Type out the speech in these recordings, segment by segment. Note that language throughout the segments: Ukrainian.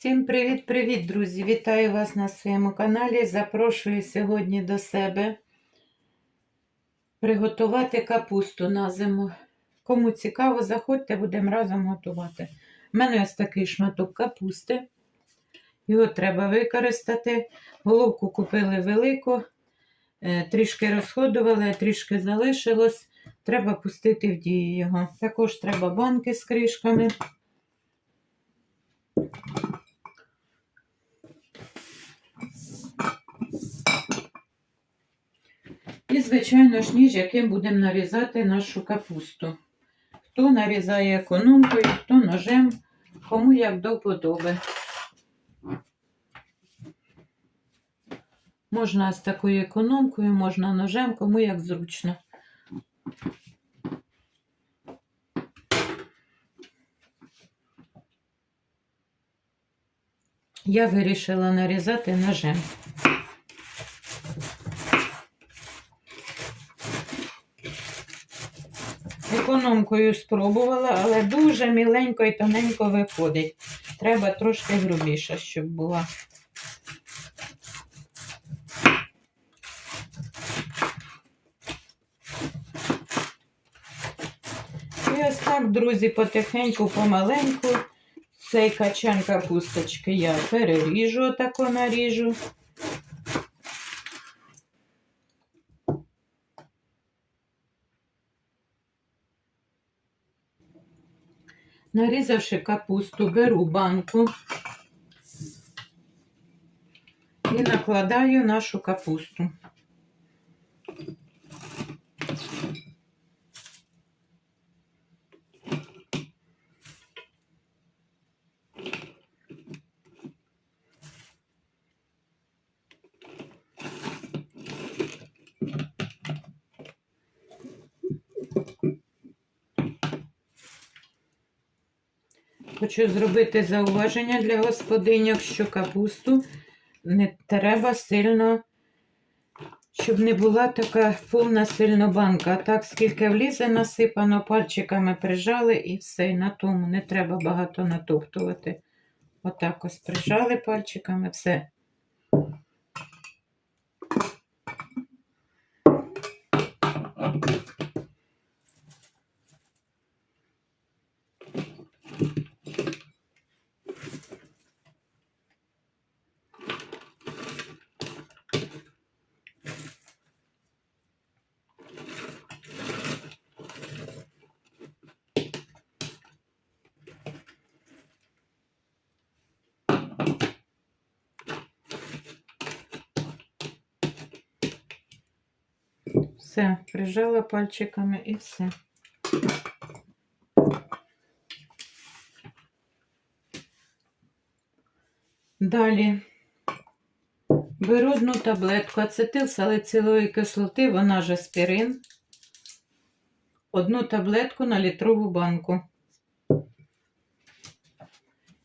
Всім привіт-привіт, друзі! Вітаю вас на своєму каналі. Запрошую сьогодні до себе приготувати капусту на зиму. Кому цікаво, заходьте, будемо разом готувати. У мене ось такий шматок капусти. Його треба використати. Головку купили велику, е, трішки розходували, трішки залишилось. Треба пустити в дію його. Також треба банки з кришками. І, звичайно ж, ніж, яким будемо нарізати нашу капусту. Хто нарізає економкою, хто ножем, кому як до вподоби. Можна з такою економкою, можна ножем, кому як зручно. Я вирішила нарізати ножем. Економкою спробувала, але дуже міленько і тоненько виходить. Треба трошки грубіше, щоб була. І ось так, друзі, потихеньку, помаленьку. Цей качан капусточки я переріжу, отако наріжу. Нарізавши капусту, беру банку і накладаю нашу капусту. Хочу зробити зауваження для господиньок, що капусту не треба сильно, щоб не була така повна сильно банка. А так, скільки влізе, насипано, пальчиками прижали і все. На тому не треба багато натоптувати. Отак ось прижали пальчиками, все. Все, прижала пальчиками і все. Далі беру одну таблетку ацетил салицилової кислоти, вона ж аспірин. Одну таблетку на літрову банку.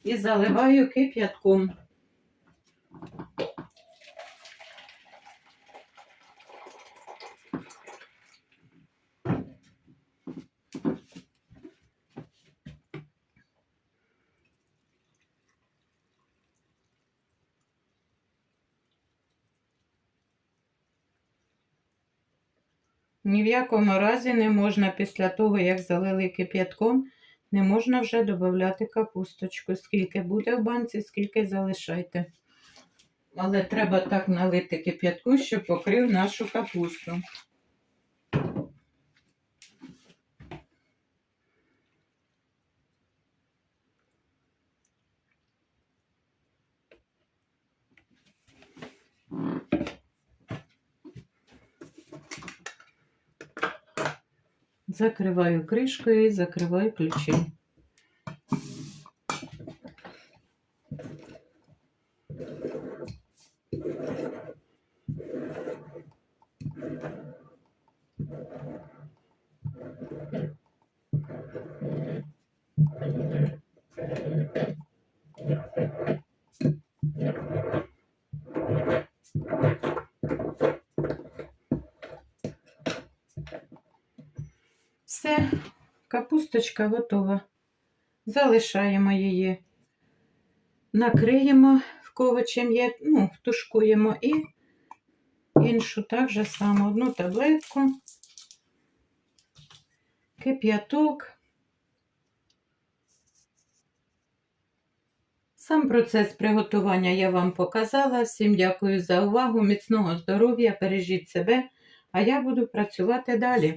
І заливаю кип'ятком. Ні в якому разі не можна після того, як залили кип'ятком, не можна вже додати капусточку. Скільки буде в банці, скільки залишайте. Але треба так налити кип'ятку, щоб покрив нашу капусту. Закриваю кришкою закриваю ключем. Все, капусточка готова. Залишаємо її накриємо є, ну, тушкуємо і іншу так же само одну таблетку, кип'яток. Сам процес приготування я вам показала. Всім дякую за увагу, міцного здоров'я, бережіть себе, а я буду працювати далі.